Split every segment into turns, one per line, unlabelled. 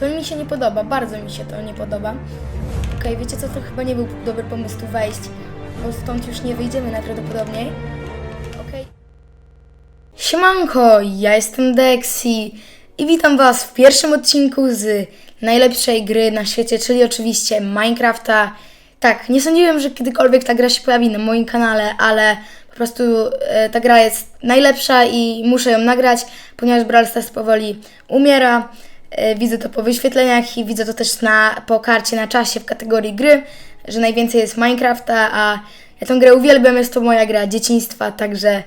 to mi się nie podoba, bardzo mi się to nie podoba. Okej, wiecie co, to chyba nie był dobry pomysł tu wejść, bo stąd już nie wyjdziemy najprawdopodobniej. Okej. Siemanko, ja jestem Dexi i witam was w pierwszym odcinku z najlepszej gry na świecie, czyli oczywiście Minecrafta. Tak, nie sądziłem, że kiedykolwiek ta gra się pojawi na moim kanale, ale po prostu e, ta gra jest najlepsza i muszę ją nagrać, ponieważ Brawl Stars powoli umiera. E, widzę to po wyświetleniach i widzę to też na, po karcie na czasie w kategorii gry, że najwięcej jest Minecrafta, a ja tę grę uwielbiam, jest to moja gra dzieciństwa, także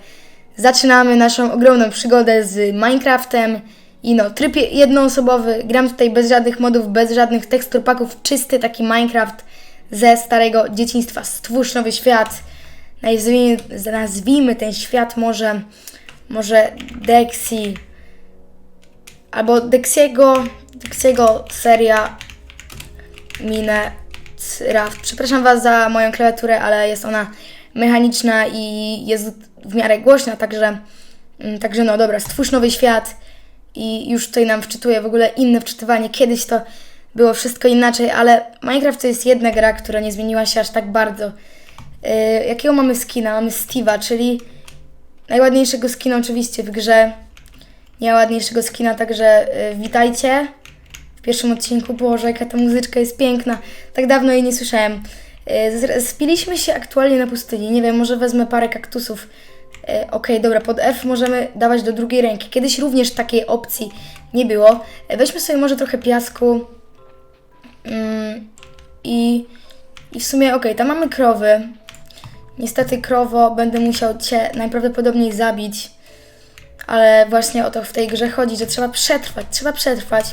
zaczynamy naszą ogromną przygodę z Minecraftem. I no, tryb jednoosobowy, gram tutaj bez żadnych modów, bez żadnych tekstur paków, czysty taki Minecraft ze starego dzieciństwa. Stwórz nowy świat. Nazwijmy, nazwijmy ten świat może, może Dexi, albo Dexiego, Dexiego seria Minecraft. Przepraszam Was za moją klawiaturę, ale jest ona mechaniczna i jest w miarę głośna, także, mm, także no dobra, stwórz nowy świat i już tutaj nam wczytuje w ogóle inne wczytywanie. Kiedyś to było wszystko inaczej, ale Minecraft to jest jedna gra, która nie zmieniła się aż tak bardzo. Yy, jakiego mamy skina? Mamy Steve'a, czyli najładniejszego skina oczywiście w grze. Ma ładniejszego skina, także yy, witajcie w pierwszym odcinku. Boże, jaka ta muzyczka jest piękna. Tak dawno jej nie słyszałem. Z- Spiliśmy się aktualnie na pustyni. Nie wiem, może wezmę parę kaktusów. Yy, Okej, dobra, pod F możemy dawać do drugiej ręki. Kiedyś również takiej opcji nie było. Yy, Weźmy sobie może trochę piasku. Mm, I, w sumie, okej, tam mamy krowy. Niestety, krowo, będę musiał Cię najprawdopodobniej zabić. Ale właśnie o to w tej grze chodzi, że trzeba przetrwać, trzeba przetrwać.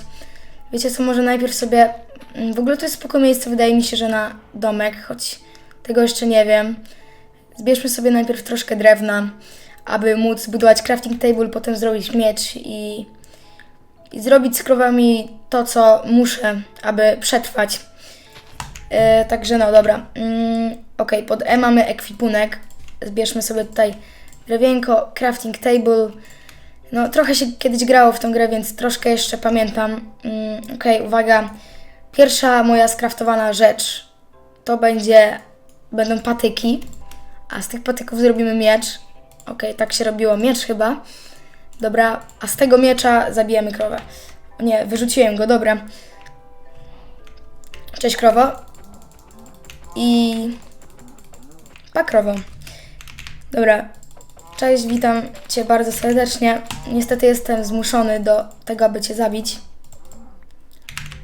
Wiecie co, może najpierw sobie... mm, W ogóle to jest spoko miejsce, wydaje mi się, że na domek, choć tego jeszcze nie wiem. Zbierzmy sobie najpierw troszkę drewna, aby móc budować crafting table, potem zrobić miecz i, i zrobić z krowami to, co muszę, aby przetrwać. E, także no, dobra. Mm, ok, pod E mamy ekwipunek. Zbierzmy sobie tutaj drewienko, crafting table. No, trochę się kiedyś grało w tą grę, więc troszkę jeszcze pamiętam. Mm, ok, uwaga. Pierwsza moja skraftowana rzecz to będzie, będą patyki. A z tych patyków zrobimy miecz. Ok, tak się robiło miecz chyba. Dobra, a z tego miecza zabijemy krowę. Nie, wyrzuciłem go, dobra. Cześć krowo. I... Pa krowo. Dobra. Cześć, witam Cię bardzo serdecznie. Niestety jestem zmuszony do tego, aby Cię zabić.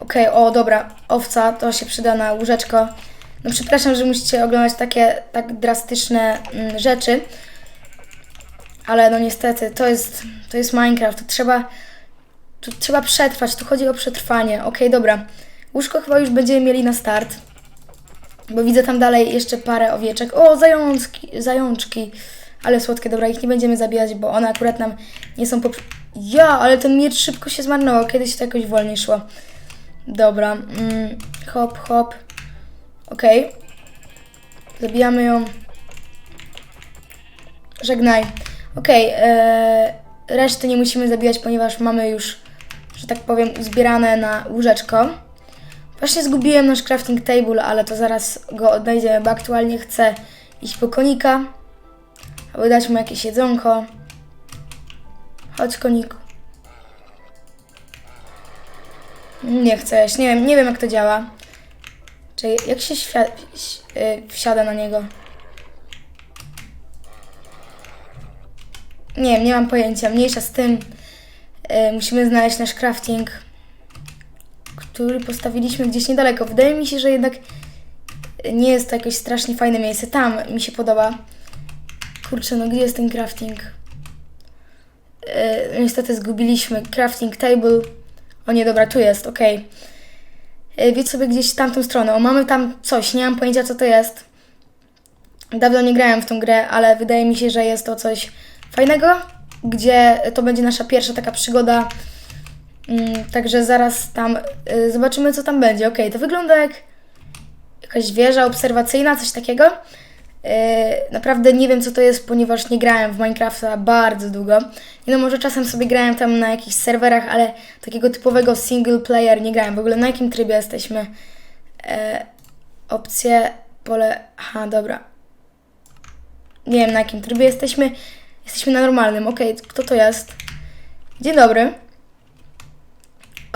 Okej, o dobra, owca, to się przyda na łóżeczko. No przepraszam, że musicie oglądać takie tak drastyczne mm, rzeczy. Ale no niestety, to jest, to jest Minecraft, to trzeba, tu trzeba przetrwać, tu chodzi o przetrwanie. Okej, dobra. Łóżko chyba już będziemy mieli na start. Bo widzę tam dalej jeszcze parę owieczek. O, zajączki, zajączki. Ale słodkie, dobra, ich nie będziemy zabijać, bo one akurat nam nie są po... Ja, ale ten miecz szybko się zmarnował. Kiedyś to jakoś wolniej szło. Dobra, mm, hop, hop. Okej. Zabijamy ją. Żegnaj. Okej, e, reszty nie musimy zabijać, ponieważ mamy już, że tak powiem, zbierane na łóżeczko. Właśnie zgubiłem nasz crafting table, ale to zaraz go odnajdziemy, bo aktualnie chcę iść po konika, aby dać mu jakieś jedzonko. Chodź koniku. Nie chcę jeść, nie wiem, nie wiem jak to działa. Czyli jak się y, wsiada na niego? Nie wiem, nie mam pojęcia. Mniejsza z tym. Y, musimy znaleźć nasz crafting, który postawiliśmy gdzieś niedaleko. Wydaje mi się, że jednak nie jest to jakieś strasznie fajne miejsce. Tam mi się podoba. Kurczę, no gdzie jest ten crafting? Y, niestety zgubiliśmy crafting table. O nie, dobra, tu jest, okej. Y, Wiedź sobie gdzieś tamtą stronę. O, mamy tam coś, nie mam pojęcia co to jest. Dawno nie grałem w tą grę, ale wydaje mi się, że jest to coś fajnego, gdzie to będzie nasza pierwsza taka przygoda. Mm, Także zaraz tam y, zobaczymy, co tam będzie. Okej, to wygląda jak jakaś wieża obserwacyjna, coś takiego. E, naprawdę nie wiem co to jest, ponieważ nie grałem w Minecrafta bardzo długo. Nie no, może czasem sobie grałem tam na jakichś serwerach, ale takiego typowego single player nie grałem. W ogóle na jakim trybie jesteśmy? E, opcje, pole... Aha, dobra. Nie wiem na jakim trybie jesteśmy. Jesteśmy na normalnym. Okej, kto to jest? Dzień dobry.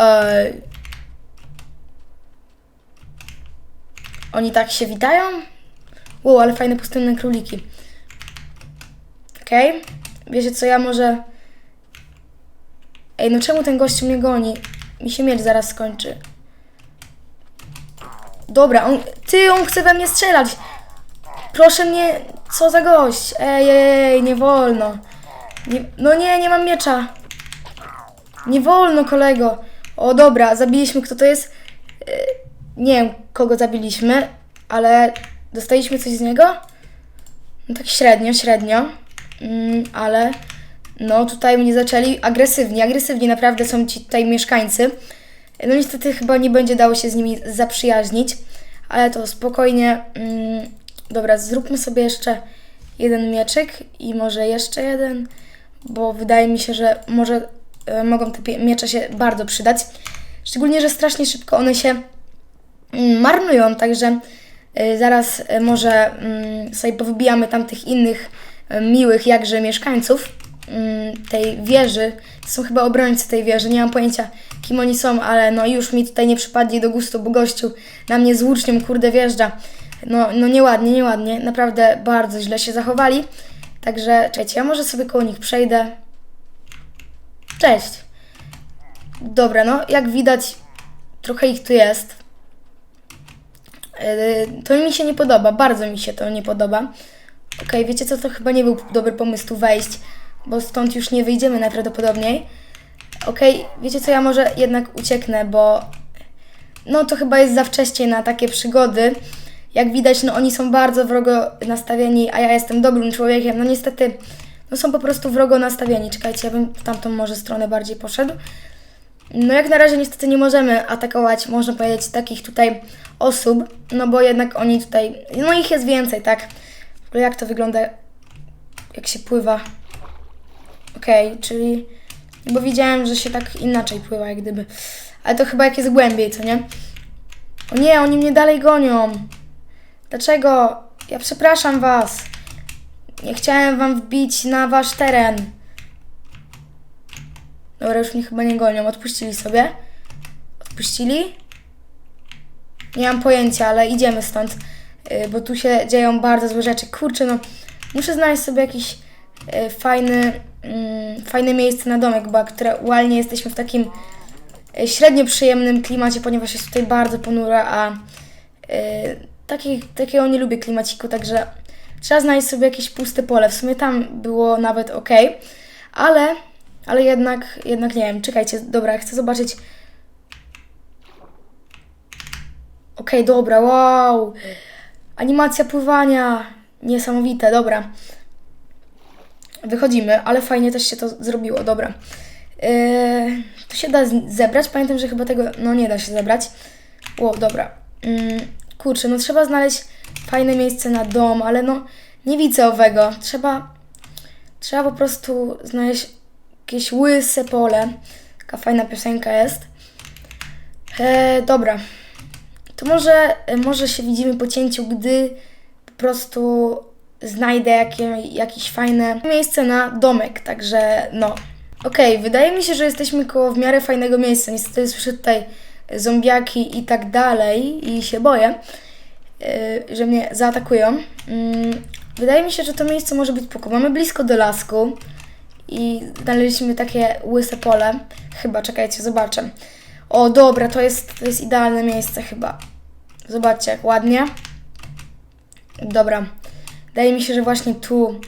E, oni tak się witają? Wow, ale fajne pustynne króliki. Okej. Wiecie co, ja może... Ej, no czemu ten gościu mnie goni? Mi się miecz zaraz skończy. Dobra, on... Ty, on chce we mnie strzelać! Proszę mnie... Co za gość? Ej, ej, ej, nie wolno. Nie... No nie, nie mam miecza. Nie wolno, kolego. O, dobra, zabiliśmy, kto to jest? E, Nie wiem, kogo zabiliśmy, ale dostaliśmy coś z niego? No tak średnio, średnio. Mm, ale no tutaj mnie zaczęli agresywni, agresywni naprawdę są ci tutaj mieszkańcy. No niestety chyba nie będzie dało się z nimi zaprzyjaźnić, ale to spokojnie. Mm, dobra, zróbmy sobie jeszcze jeden mieczyk i może jeszcze jeden, bo wydaje mi się, że może e, mogą te miecze się bardzo przydać. Szczególnie, że strasznie szybko one się mm, marnują, także y, zaraz y, może mm, sobie powybijamy tam tych innych y, miłych jakże mieszkańców mm, tej wieży. Są chyba obrońcy tej wieży, nie mam pojęcia kim oni są, ale no już mi tutaj nie przypadli do gustu, bo gościu na mnie z łucznią kurde wjeżdża. No, no nieładnie, nieładnie, naprawdę bardzo źle się zachowali. Także czekajcie, ja może sobie koło nich przejdę. Cześć. Dobra, no jak widać trochę ich tu jest. Yy, To mi się nie podoba, bardzo mi się to nie podoba. Okej, wiecie co, to chyba nie był dobry pomysł tu wejść, bo stąd już nie wyjdziemy najprawdopodobniej. Okej, wiecie co, ja może jednak ucieknę, bo no to chyba jest za wcześnie na takie przygody. Jak widać, no oni są bardzo wrogo nastawieni, a ja jestem dobrym człowiekiem. No niestety, no są po prostu wrogo nastawieni. Czekajcie, ja bym w tamtą może stronę bardziej poszedł. No jak na razie niestety nie możemy atakować, można powiedzieć, takich tutaj osób, no bo jednak oni tutaj, no ich jest więcej, tak? W ogóle jak to wygląda, jak się pływa? Okej, czyli, bo widziałem, że się tak inaczej pływa, jak gdyby. Ale to chyba jak jest głębiej, co nie? O nie, oni mnie dalej gonią. Dlaczego? Ja przepraszam was. Nie chciałem wam wbić na wasz teren. Dobra, już mnie chyba nie gonią. Odpuścili sobie. Odpuścili? Nie mam pojęcia, ale idziemy stąd, y, bo tu się dzieją bardzo złe rzeczy. Kurczę, no muszę znaleźć sobie jakiś y, fajny, mm, fajne miejsce na domek, bo aktualnie jesteśmy w takim y, średnio przyjemnym klimacie, ponieważ jest tutaj bardzo ponuro, a taki, takiego nie lubię klimaciku, także trzeba znaleźć sobie jakieś puste pole. W sumie tam było nawet ok, ale, ale jednak, jednak nie wiem. Czekajcie, dobra, chcę zobaczyć. Okej, dobra, wow. Animacja pływania. Niesamowite, dobra. Wychodzimy, ale fajnie też się to zrobiło, dobra. Yy, to się da zebrać. Pamiętam, że chyba tego, no nie da się zebrać. Ło, dobra. Yy, kurczę, no trzeba znaleźć fajne miejsce na dom, ale no nie widzę owego. Trzeba, trzeba po prostu znaleźć jakieś łyse pole. Taka fajna piosenka jest. E, dobra. To może, e, może się widzimy po cięciu, gdy po prostu znajdę jakie, jakieś fajne miejsce na domek, także no. Okej, wydaje mi się, że jesteśmy koło w miarę fajnego miejsca. Niestety słyszę tutaj zombiaki i tak dalej i się boję, yy, że mnie zaatakują. Mm, wydaje mi się, że to miejsce może być spoko. Mamy blisko do lasku i znaleźliśmy takie łyse pole. Chyba, czekajcie, zobaczę. O, dobra, to jest, to jest idealne miejsce chyba. Zobaczcie, jak ładnie. Dobra. Wydaje mi się, że właśnie tu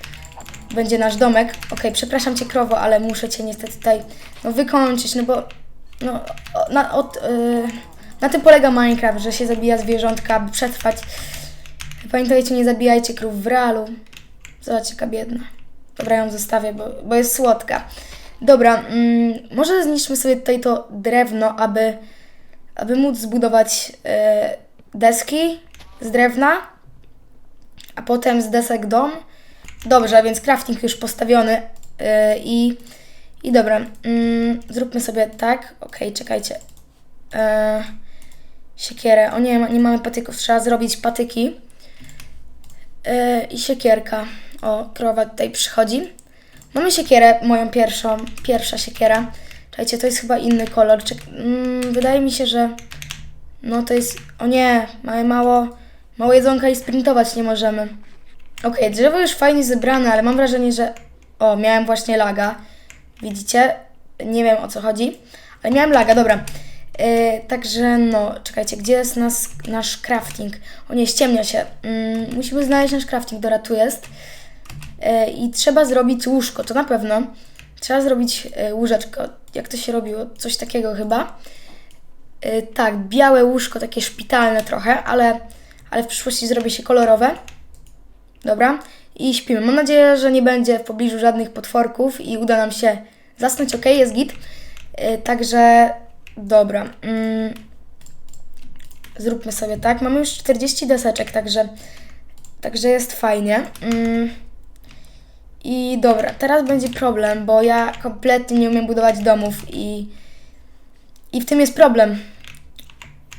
będzie nasz domek. Okej, przepraszam Cię, krowo, ale muszę Cię niestety tutaj no, wykończyć, no bo no, na, od, yy, na tym polega Minecraft, że się zabija zwierzątka, aby przetrwać. Pamiętajcie, nie zabijajcie krów w realu. Zobaczcie, jaka biedna. Dobra, ją zostawię, bo, bo jest słodka. Dobra, mm, może zniszczmy sobie tutaj to drewno, aby, aby móc zbudować e, deski z drewna. a potem z desek dom. Dobrze, więc crafting już postawiony yy, i, i dobra, mm, zróbmy sobie tak, okej, czekajcie. Yy, siekierę, o nie, nie mamy patyków, trzeba zrobić patyki i siekierka. O, krowa tutaj przychodzi. Mamy siekierę, moją pierwszą, pierwsza siekiera. Czekajcie, to jest chyba inny kolor. Czek mm, wydaje mi się, że no to jest, o nie, mamy mało, mało jedzonka i sprintować nie możemy. Okej, drzewo już fajnie zebrane, ale mam wrażenie, że... O, miałem właśnie laga. Widzicie? Nie wiem o co chodzi, ale miałem laga, dobra. Yy, także no, czekajcie, gdzie jest nas, nasz crafting? O nie, ściemnia się. Yy, musimy znaleźć nasz crafting, dobra, tu jest. Yy, I trzeba zrobić łóżko, to na pewno. Trzeba zrobić yy, łóżeczko. Jak to się robiło? Coś takiego chyba. Yy, tak, białe łóżko, takie szpitalne trochę, ale, ale w przyszłości zrobię się kolorowe. Dobra, i śpimy. Mam nadzieję, że nie będzie w pobliżu żadnych potworków i uda nam się zasnąć. Ok, jest git. Także dobra. Mm, zróbmy sobie tak. Mamy już 40 deseczek, także, także jest fajnie. I dobra, teraz będzie problem, bo ja kompletnie nie umiem budować domów i, i w tym jest problem,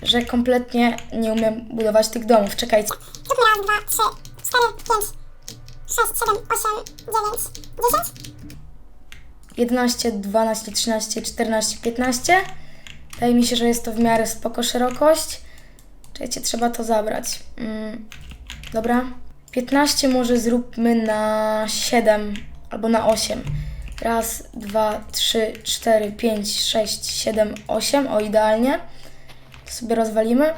że kompletnie nie umiem budować tych domów. Czekajcie.
Zróbmy raz, dwa, trzy, cztery, pięć, sześć, siedem, osiem, dziewięć, dziesięć.
11, 12, 13, 14, 15. Wydaje mi się, że jest to w miarę spoko szerokość. Czekajcie, trzeba to zabrać. Mm, dobra. 15 może zróbmy na 7 albo na 8. Raz, dwa, trzy, cztery, pięć, sześć, siedem, osiem. O, idealnie. To sobie rozwalimy.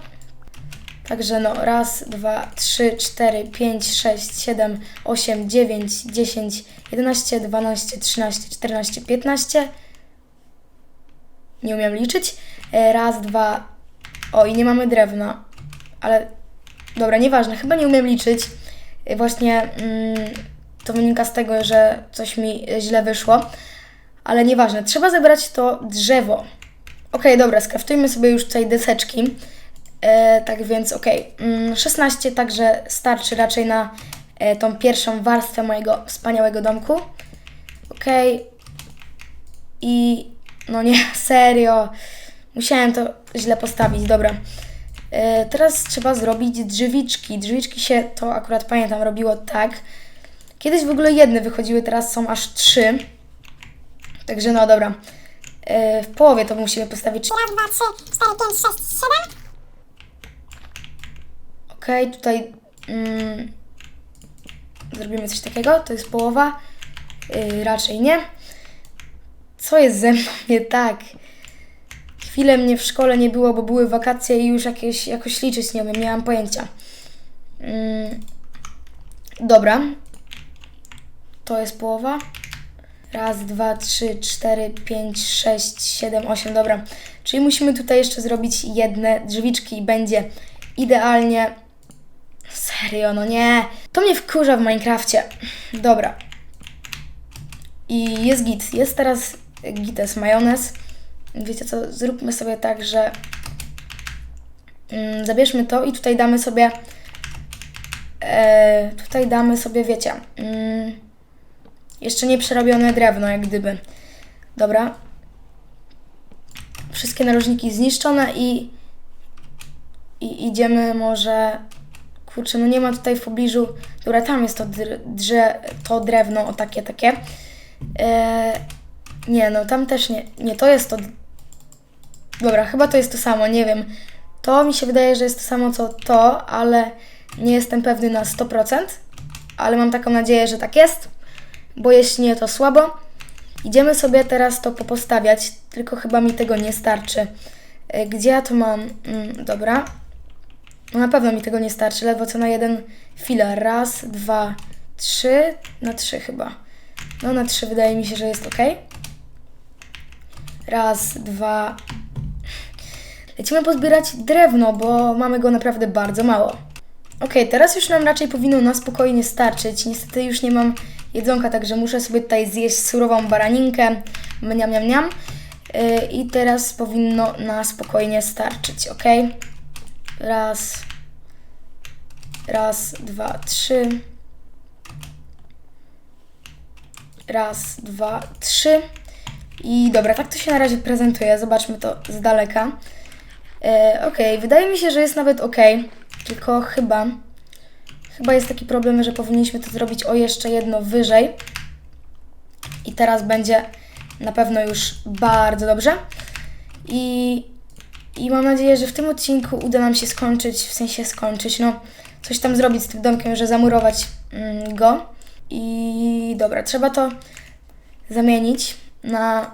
Także no, raz, dwa, trzy, cztery, pięć, sześć, siedem, osiem, dziewięć, dziesięć, jedenaście, dwanaście, trzynaście, czternaście, piętnaście. Nie umiem liczyć. E, Raz, dwa. O, i nie mamy drewna. Ale dobra, nieważne, chyba nie umiem liczyć. E, Właśnie mm, to wynika z tego, że coś mi źle wyszło. Ale nieważne, trzeba zebrać to drzewo. Okej, dobra, skraftujmy sobie już tutaj deseczki. E, tak więc okej, mm, 16 także starczy raczej na e, tą pierwszą warstwę mojego wspaniałego domku. Okej. I no nie, serio. Musiałem to źle postawić, dobra. E, teraz trzeba zrobić drzwiczki. Drzwiczki się, to akurat pamiętam, robiło tak. Kiedyś w ogóle jedne wychodziły, teraz są aż trzy. Także no dobra. E, w połowie to musimy postawić
Raz, dwa, trzy, cztery, pięć, sześć, siedem.
Okej, tutaj mm, zrobimy coś takiego. To jest połowa. Yy, raczej nie. Co jest ze mną nie tak? Chwilę mnie w szkole nie było, bo były wakacje i już jakieś, jakoś liczyć nie umiem, nie pojęcia. Mm, dobra. To jest połowa. Raz, dwa, trzy, cztery, pięć, sześć, siedem, osiem. Dobra. Czyli musimy tutaj jeszcze zrobić jedne drzwiczki i będzie idealnie. Serio, no nie. To mnie wkurza w Minecrafcie. Dobra. I jest git. Jest teraz gites majonez. Wiecie co? Zróbmy sobie tak, że mm, zabierzmy to i tutaj damy sobie e, tutaj damy sobie, wiecie, mm, jeszcze nie przerobione drewno, jak gdyby. Dobra. Wszystkie narożniki zniszczone i i idziemy może... Kurczę, no nie ma tutaj w pobliżu... Dobra, tam jest to, dr, drze, to drewno, o takie, takie. E, nie, no tam też nie... Nie, to jest to... Dobra, chyba to jest to samo, nie wiem. To mi się wydaje, że jest to samo co to, ale nie jestem pewny na 100%. Ale mam taką nadzieję, że tak jest. Bo jeśli nie, to słabo. Idziemy sobie teraz to popostawiać, tylko chyba mi tego nie starczy. E, Gdzie ja to mam? Mm, dobra. No na pewno mi tego nie starczy, ledwo co na jeden filar. Raz, dwa, trzy. Na trzy chyba. No na trzy wydaje mi się, że jest ok. Raz, dwa. Lecimy pozbierać drewno, bo mamy go naprawdę bardzo mało. Ok, teraz już nam raczej powinno na spokojnie starczyć. Niestety już nie mam jedzonka, także muszę sobie tutaj zjeść surową baraninkę. Mniam, mniam, mniam. Yy, I teraz powinno na spokojnie starczyć, ok? Raz, Raz, dwa, trzy. Raz, dwa, trzy. I dobra, tak to się na razie prezentuje. Zobaczmy to z daleka. E, okej, wydaje mi się, że jest nawet ok. Tylko chyba. Chyba jest taki problem, że powinniśmy to zrobić o jeszcze jedno wyżej. I teraz będzie na pewno już bardzo dobrze. I, I mam nadzieję, że w tym odcinku uda nam się skończyć, w sensie skończyć, no coś tam zrobić z tym domkiem, że zamurować mm, go. I dobra, trzeba to zamienić na.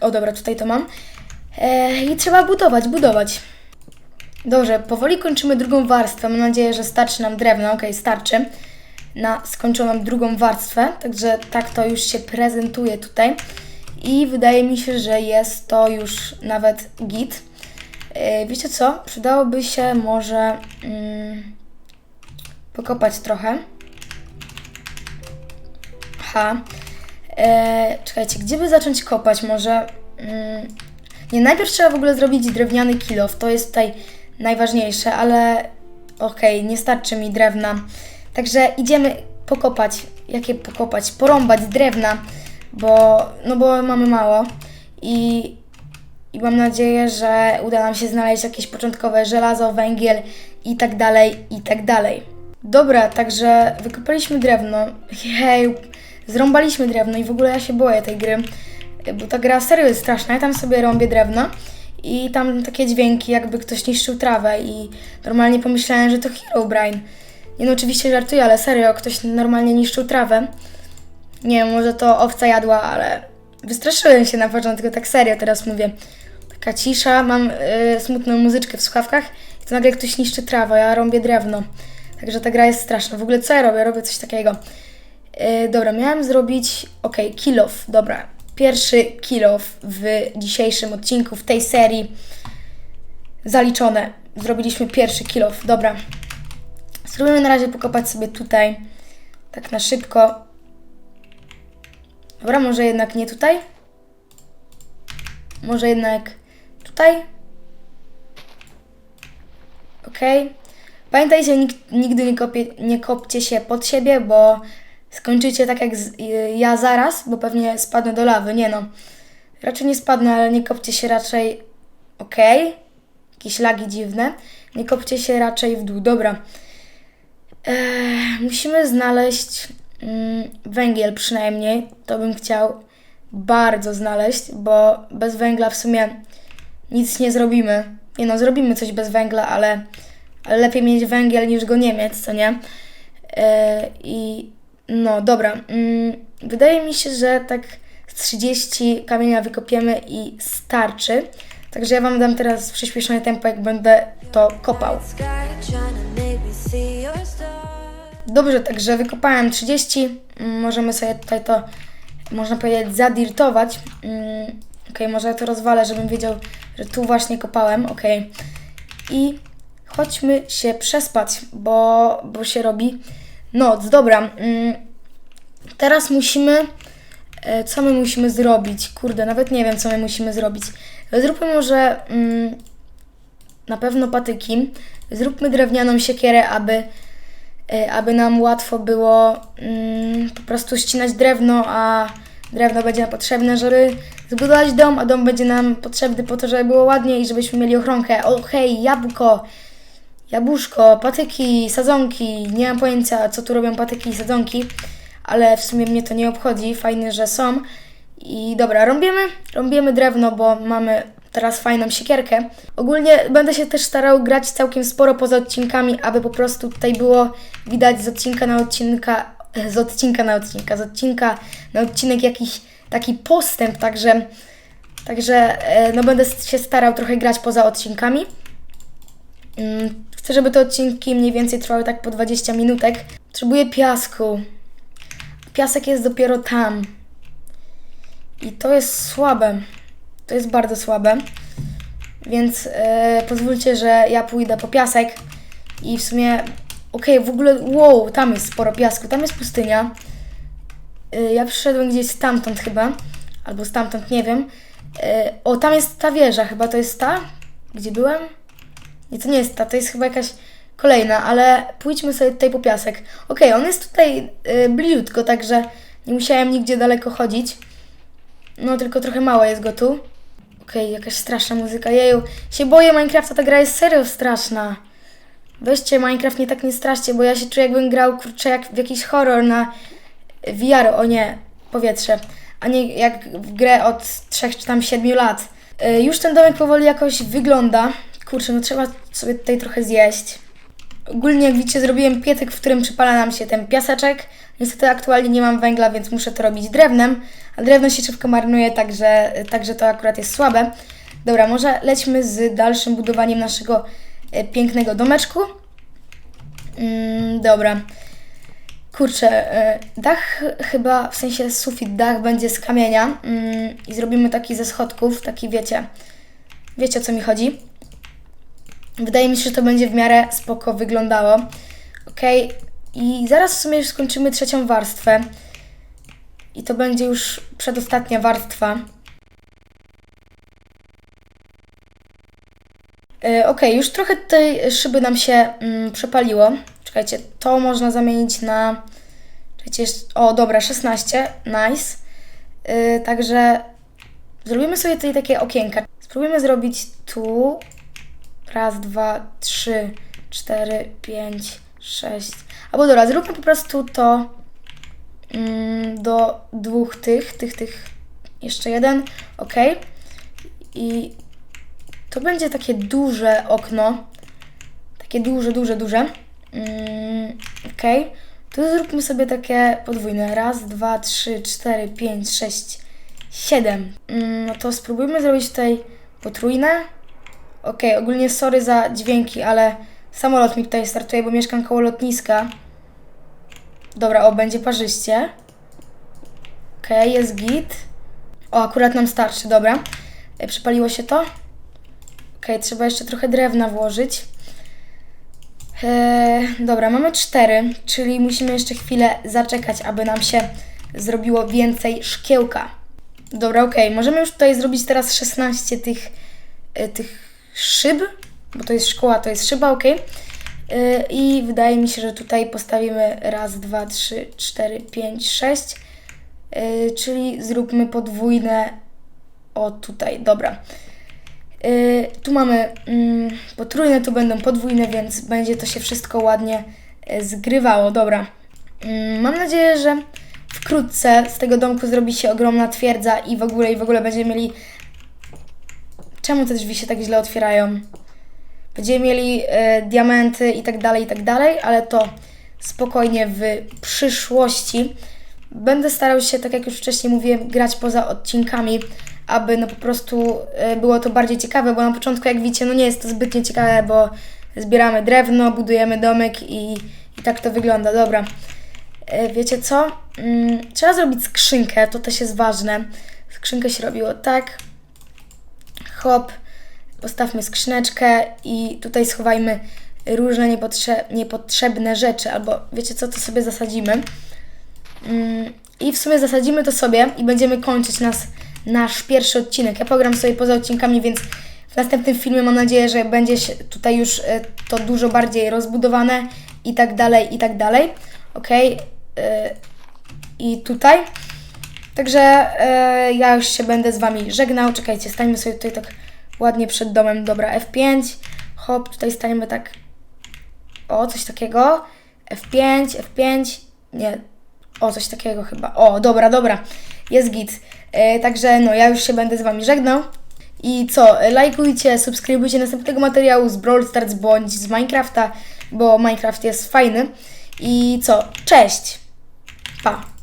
O dobra, tutaj to mam. E, I trzeba budować, budować. Dobrze, powoli kończymy drugą warstwę. Mam nadzieję, że starczy nam drewno. Okej, starczy na skończoną drugą warstwę. Także tak to już się prezentuje tutaj. I wydaje mi się, że jest to już nawet git. E, wiecie co? Przydałoby się może mm, pokopać trochę. Ha. E, czekajcie, gdzie by zacząć kopać? Może. Mm, nie, najpierw trzeba w ogóle zrobić drewniany kilof. To jest tutaj najważniejsze, ale okej, nie starczy mi drewna. Także idziemy pokopać. Jakie pokopać? Porąbać drewna, bo, no bo mamy mało. I, I mam nadzieję, że uda nam się znaleźć jakieś początkowe żelazo, węgiel i tak dalej, i tak dalej. Dobra, także wykopaliśmy drewno. Hej, zrąbaliśmy drewno i w ogóle ja się boję tej gry, bo ta gra serio jest straszna. Ja tam sobie rąbię drewno i tam takie dźwięki, jakby ktoś niszczył trawę i normalnie pomyślałem, że to Herobrine. Nie no, oczywiście żartuję, ale serio, ktoś normalnie niszczył trawę. Nie wiem, może to owca jadła, ale wystraszyłem się na początku, tak serio teraz mówię. Taka cisza, mam y, smutną muzyczkę w słuchawkach i to nagle ktoś niszczy trawę, ja rąbię drewno. Także ta gra jest straszna. W ogóle co ja robię? Robię coś takiego. Yy, dobra, miałem zrobić, ok, kill off, dobra. Pierwszy kill off w dzisiejszym odcinku, w tej serii. Zaliczone. Zrobiliśmy pierwszy kill off, dobra. Spróbujemy na razie pokopać sobie tutaj, tak na szybko. Dobra, może jednak nie tutaj? Może jednak tutaj? Okej. Pamiętajcie, nigdy nie, kopie, nie kopcie się pod siebie, bo skończycie tak jak z, y, ja zaraz, bo pewnie spadnę do lawy. Nie no. Raczej nie spadnę, ale nie kopcie się raczej. Okej. Jakieś lagi dziwne. Nie kopcie się raczej w dół. Dobra. Eee, musimy znaleźć mm, węgiel przynajmniej. To bym chciał bardzo znaleźć, bo bez węgla w sumie nic nie zrobimy. Nie no, zrobimy coś bez węgla, ale, ale lepiej mieć węgiel niż go nie mieć, co nie? E, I no dobra, mm, wydaje mi się, że tak z 30 kamienia wykopiemy i starczy. Także ja Wam dam teraz przyspieszone tempo, jak będę to kopał. Dobrze, także wykopałem 30. Mm, Możemy sobie tutaj to, można powiedzieć, zadirtować. Mm, Okej, może ja to rozwalę, żebym wiedział, że tu właśnie kopałem. Okej. I chodźmy się przespać, bo, bo się robi noc. Dobra. Mm, teraz musimy. e, Co my musimy zrobić? Kurde, nawet nie wiem, co my musimy zrobić. Zróbmy może mm, na pewno patyki. Zróbmy drewnianą siekierę, aby e, aby nam łatwo było mm, po prostu ścinać drewno, a drewno będzie nam potrzebne, żeby zbudować dom, a dom będzie nam potrzebny po to, żeby było ładnie i żebyśmy mieli ochronkę. O hej, jabłko, jabłuszko, patyki, sadzonki. Nie mam pojęcia, co tu robią patyki i sadzonki, ale w sumie mnie to nie obchodzi. Fajne, że są. I dobra, rąbiemy, rąbiemy drewno, bo mamy teraz fajną siekierkę. Ogólnie będę się też starał grać całkiem sporo poza odcinkami, aby po prostu tutaj było widać z odcinka na odcinka, z odcinka na odcinka, z odcinka na odcinek jakiś taki postęp, także, także e, no będę się starał trochę grać poza odcinkami. Chcę, żeby te odcinki mniej więcej trwały tak po 20 minutek. Potrzebuję piasku. Piasek jest dopiero tam. I to jest słabe. To jest bardzo słabe. Więc e, pozwólcie, że ja pójdę po piasek. I w sumie. Okej, w ogóle. Wow, tam jest sporo piasku. Tam jest pustynia. E, ja przyszedłem gdzieś stamtąd chyba. Albo stamtąd, nie wiem. E, o, tam jest ta wieża. Chyba to jest ta, gdzie byłem. Nie, to nie jest ta. To jest chyba jakaś kolejna, ale pójdźmy sobie tutaj po piasek. Okej, on jest tutaj y, także nie musiałem nigdzie daleko chodzić. No, tylko trochę mało jest go tu. Okej, jakaś straszna muzyka. Jeju, się boję Minecrafta, ta gra jest serio straszna. Weźcie Minecraft nie tak nie straszcie, bo ja się czuję jakbym grał, kurczę, jak w jakiś horror na VR, o nie, powietrze. A nie jak w grę od 3 czy tam 7 lat. Y, już ten domek powoli jakoś wygląda. Kurczę, no trzeba sobie tutaj trochę zjeść. Ogólnie, jak widzicie, zrobiłem piecyk, w którym przypala nam się ten piaseczek. Niestety aktualnie nie mam węgla, więc muszę to robić drewnem, a drewno się szybko marnuje, także, także to akurat jest słabe. Dobra, może lećmy z dalszym budowaniem naszego e, pięknego domeczku. Mm, dobra. Kurczę, e, dach chyba, w sensie sufit, dach będzie z kamienia mm, i zrobimy taki ze schodków, taki wiecie, wiecie o co mi chodzi. Wydaje mi się, że to będzie w miarę spoko wyglądało. Ok, i zaraz w sumie już skończymy trzecią warstwę. I to będzie już przedostatnia warstwa. E, ok, już trochę tej szyby nam się mm, przepaliło. Czekajcie, to można zamienić na. Czekajcie, o dobra, 16, nice. E, także zrobimy sobie tutaj takie okienka. Spróbujemy zrobić tu Raz, dwa, trzy, cztery, pięć, sześć. Albo dobra, zróbmy po prostu to mm, do dwóch tych, tych, tych. Jeszcze jeden, ok. I to będzie takie duże okno. Takie duże, duże, duże. Mm, ok. Tu zróbmy sobie takie podwójne. Raz, dwa, trzy, cztery, pięć, sześć, siedem. Mm, no to spróbujmy zrobić tutaj potrójne. Okej, ogólnie sorry za dźwięki, ale samolot mi tutaj startuje, bo mieszkam koło lotniska. Dobra, o, będzie parzyście. Okej, jest git. O, akurat nam starczy, dobra. E, Przypaliło się to? Okej, trzeba jeszcze trochę drewna włożyć. Eee, dobra, mamy cztery, czyli musimy jeszcze chwilę zaczekać, aby nam się zrobiło więcej szkiełka. Dobra, okej, możemy już tutaj zrobić teraz 16 tych, e, tych szyb, bo to jest szkoła, to jest szyba, ok. I wydaje mi się, że tutaj postawimy raz, dwa, trzy, cztery, pięć, sześć. Y, Czyli zróbmy podwójne. O, tutaj, dobra. Y, Tu mamy mm, potrójne, tu będą podwójne, więc będzie to się wszystko ładnie y, zgrywało. Dobra. Mm, Mam nadzieję, że wkrótce z tego domku zrobi się ogromna twierdza i w ogóle i w ogóle będziemy mieli Czemu te drzwi się tak źle otwierają? Będziemy mieli e, diamenty i tak dalej, i tak dalej, ale to spokojnie w przyszłości. Będę starał się, tak jak już wcześniej mówiłem, grać poza odcinkami, aby no po prostu e, było to bardziej ciekawe, bo na początku, jak widzicie, no nie jest to zbytnio ciekawe, bo zbieramy drewno, budujemy domek i, i tak to wygląda. Dobra. E, Wiecie co? Mm, Trzeba zrobić skrzynkę, to też jest ważne. Skrzynkę się robiło tak, hop, postawmy skrzyneczkę i tutaj schowajmy różne niepotrze- niepotrzebne rzeczy, albo wiecie co, to sobie zasadzimy. Mm, I w sumie zasadzimy to sobie i będziemy kończyć nas, nasz pierwszy odcinek. Ja pogram sobie poza odcinkami, więc w następnym filmie mam nadzieję, że będzie się tutaj już e, to dużo bardziej rozbudowane i tak dalej, i tak dalej. Ok. I tutaj. Także e, ja już się będę z Wami żegnał. Czekajcie, stańmy sobie tutaj tak ładnie przed domem. Dobra, F5. Hop, tutaj staniemy tak. O, coś takiego. F5, F5. Nie. O, coś takiego chyba. O, dobra, dobra. Jest git. E, także no, ja już się będę z Wami żegnał. I co, lajkujcie, subskrybujcie następnego materiału z Brawl Stars bądź z Minecrafta, bo Minecraft jest fajny. I co, cześć! Pa!